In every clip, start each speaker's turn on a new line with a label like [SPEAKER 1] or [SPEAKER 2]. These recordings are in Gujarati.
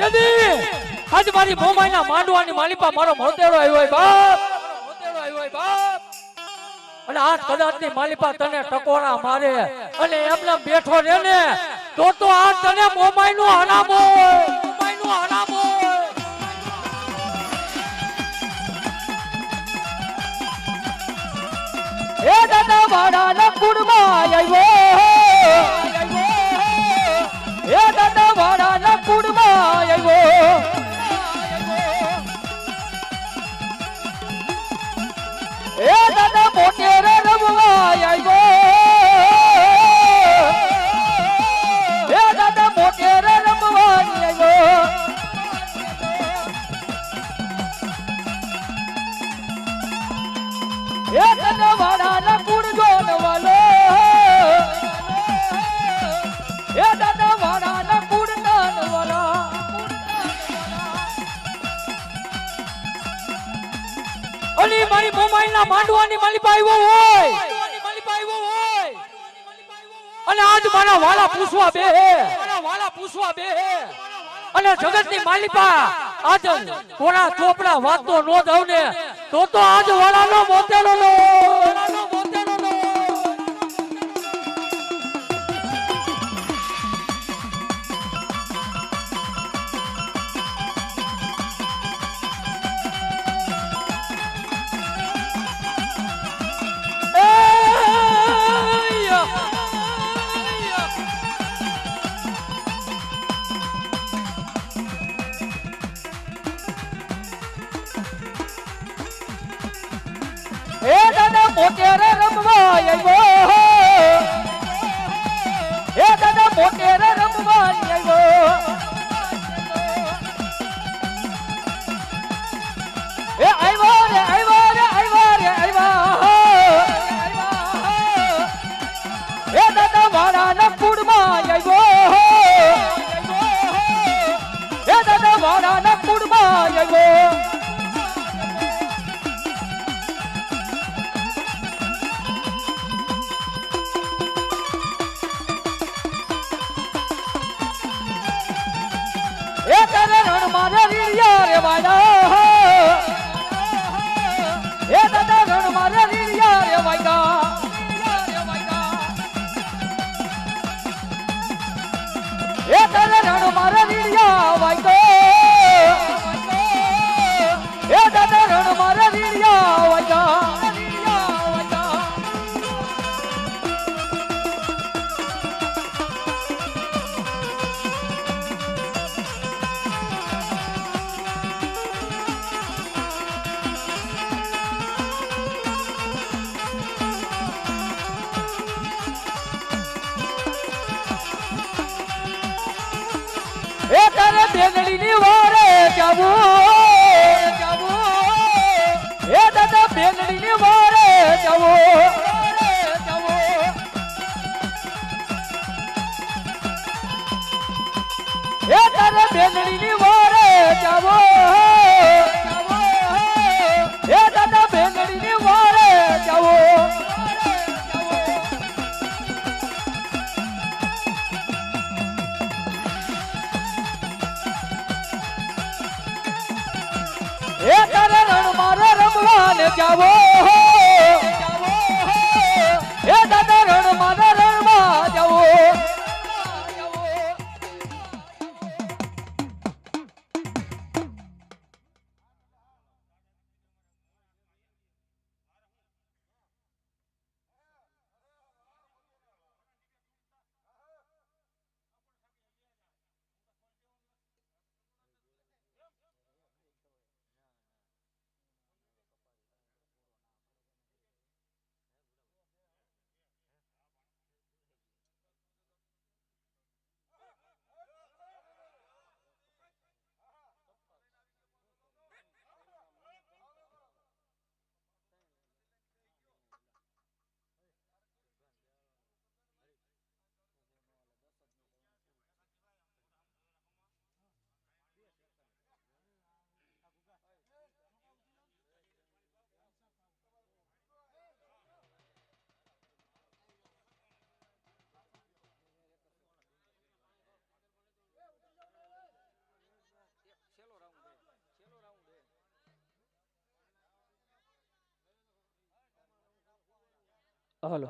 [SPEAKER 1] નથી આજ મારી મોમાઈના માંડવાની માલિપા મારો મોતેડો આવ્યો બાપ. મોતેડો આવ્યો બાપ. અને આ કદાચની માલિપા તને ટકોરા મારે. અને એમને બેઠો રે ને તો તો આ તને મોમાઈ નું હરામ મોમાઈ નું હરામ
[SPEAKER 2] એ દાદા વાડાના કુળમાં આવ્યો.
[SPEAKER 1] અલી મારી મોમાઈના માંડવાની માલિપા આવ્યો હોય. અને આજ મારા વાલા પૂછવા બે મારા વાલા પૂછવા બે અને જગતની માલિપા આજ કોના ચોપડા વાતો નો દઉં ને તો તો આજ વાલાનો મોતેલો લો.
[SPEAKER 2] મોટેરે રમવા આવ્યો હે. દાદા મોટેરે Friday! amor.
[SPEAKER 1] હાલો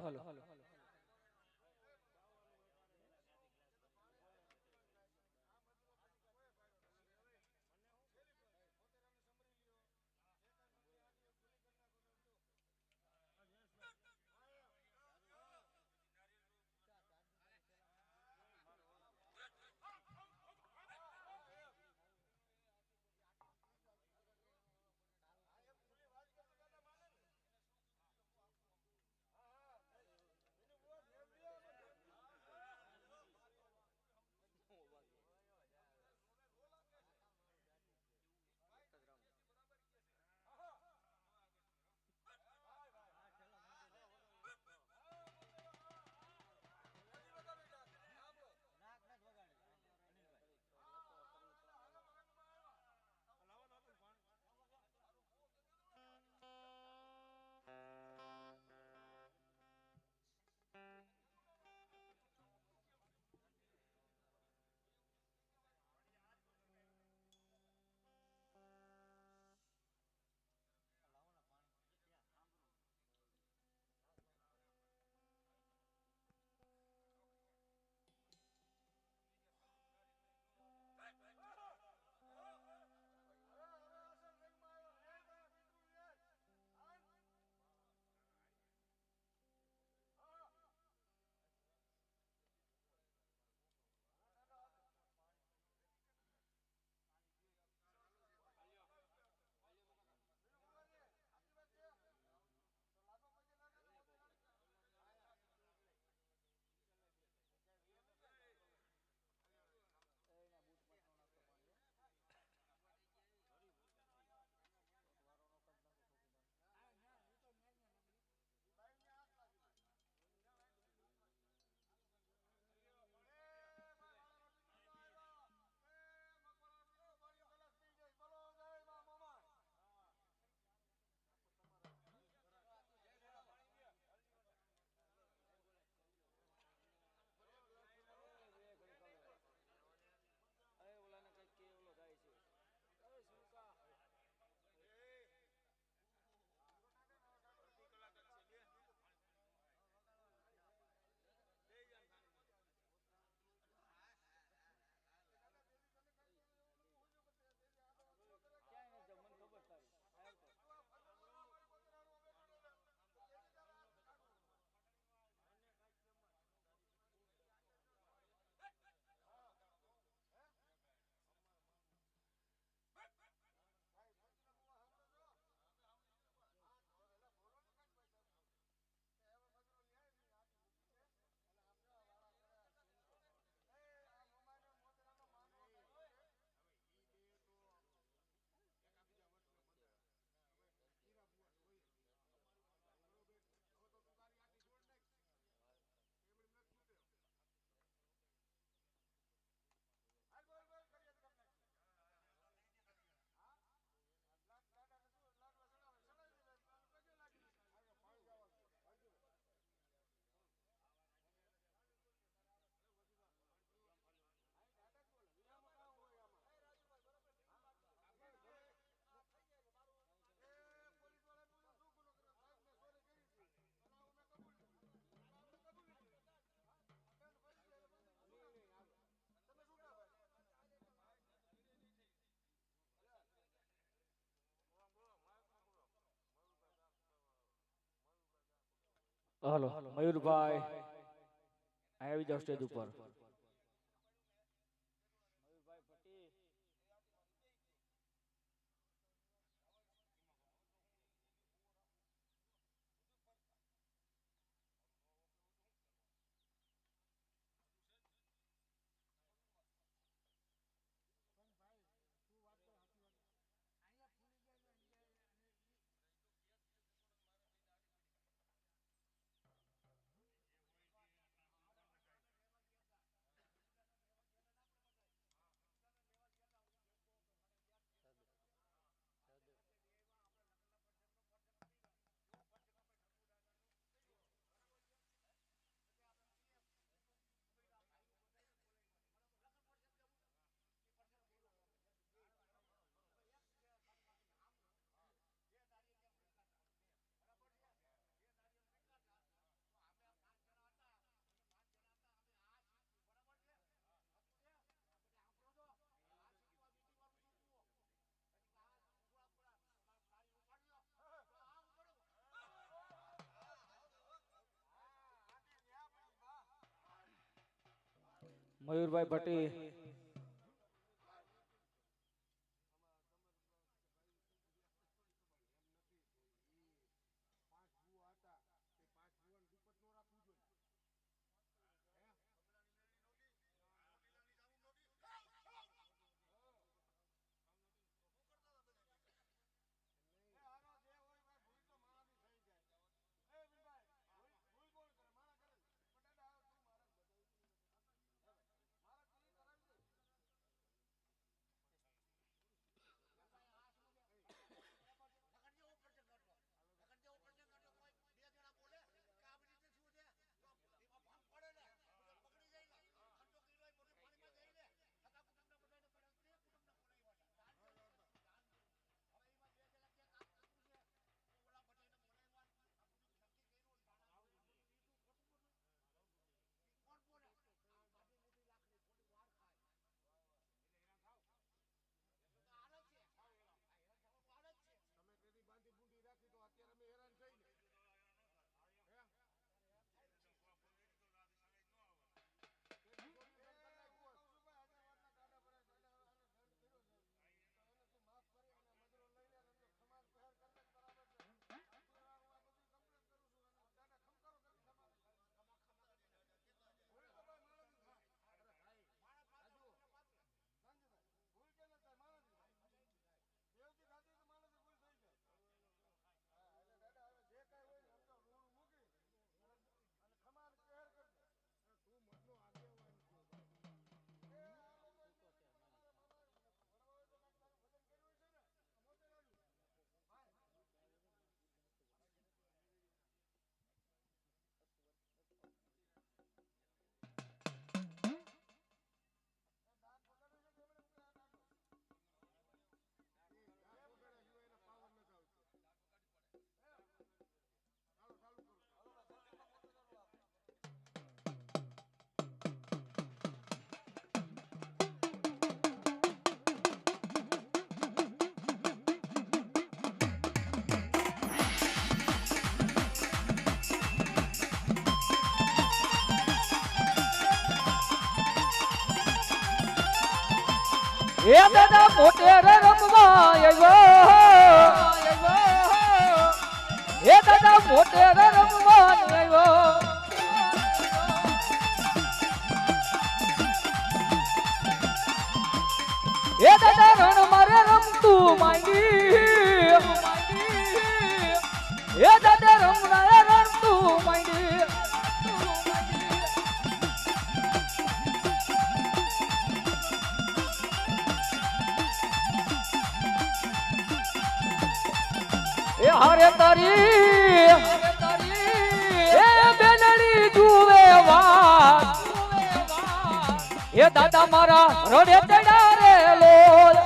[SPEAKER 1] હાલો મયુરભાઈ આવી જાઓ સ્ટેજ ઉપર.
[SPEAKER 2] મયુરભાઈ ભટ્ટી. એ દાદા મોટેર રમવા આવ્યો એ દાદા મોટેર રમવા આવ્યો એ દાદા રણ મારે રમતું માંગી એ દાદા રમનારે હારે તારી, એ બેનડી જુવે વાત. એ દાદા મારા રડે ચડા રે લોલ.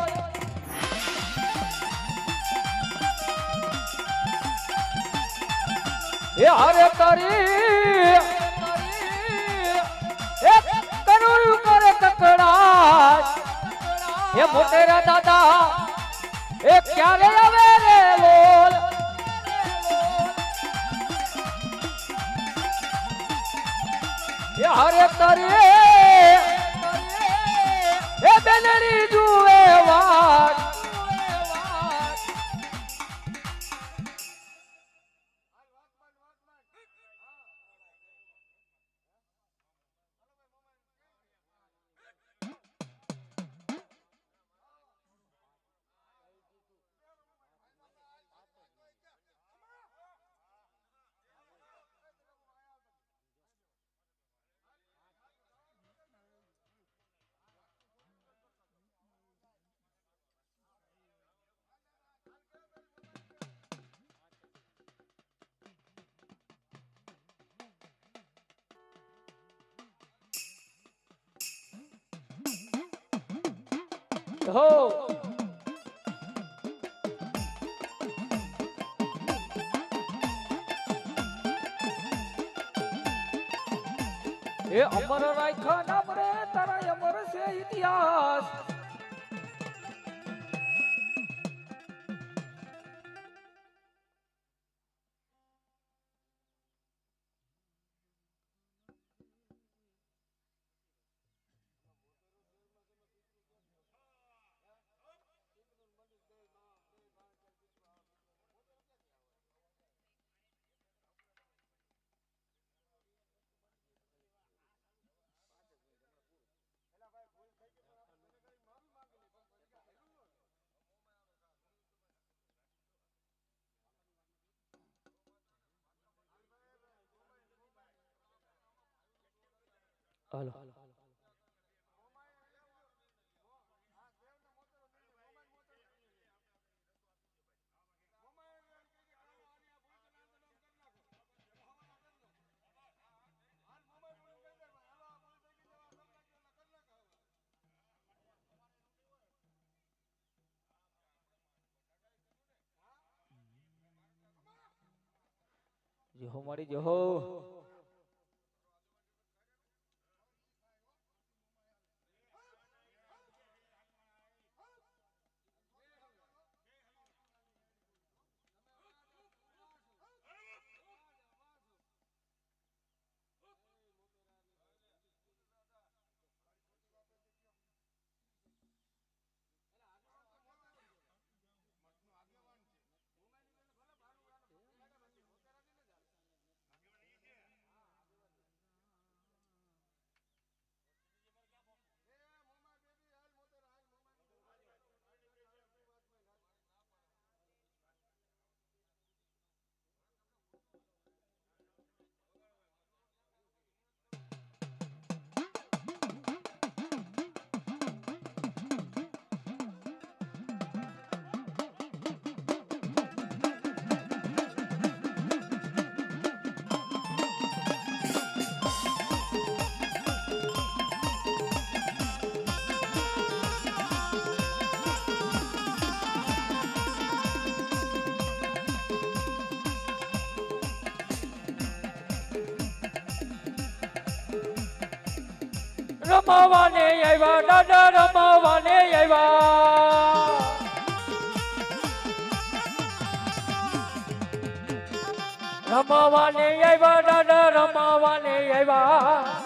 [SPEAKER 2] એ હારે તારી કરુણ કરે કકડાટ. એ મોટેરા દાદા, એ ક્યારે આવે રે? હરે તરે હો. એ અમર રાખ્યા નામ રે તારા અમર છે ઇતિહાસ.
[SPEAKER 1] હાલો. જો મારી જેહો. રમાવાને આવ્યા દાદા રમાવાને આવ્યા રમાવાને આવ્યા દાદા રમાવાને આવ્યા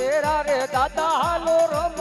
[SPEAKER 1] મોટેરા રે દાદા હાલો રમ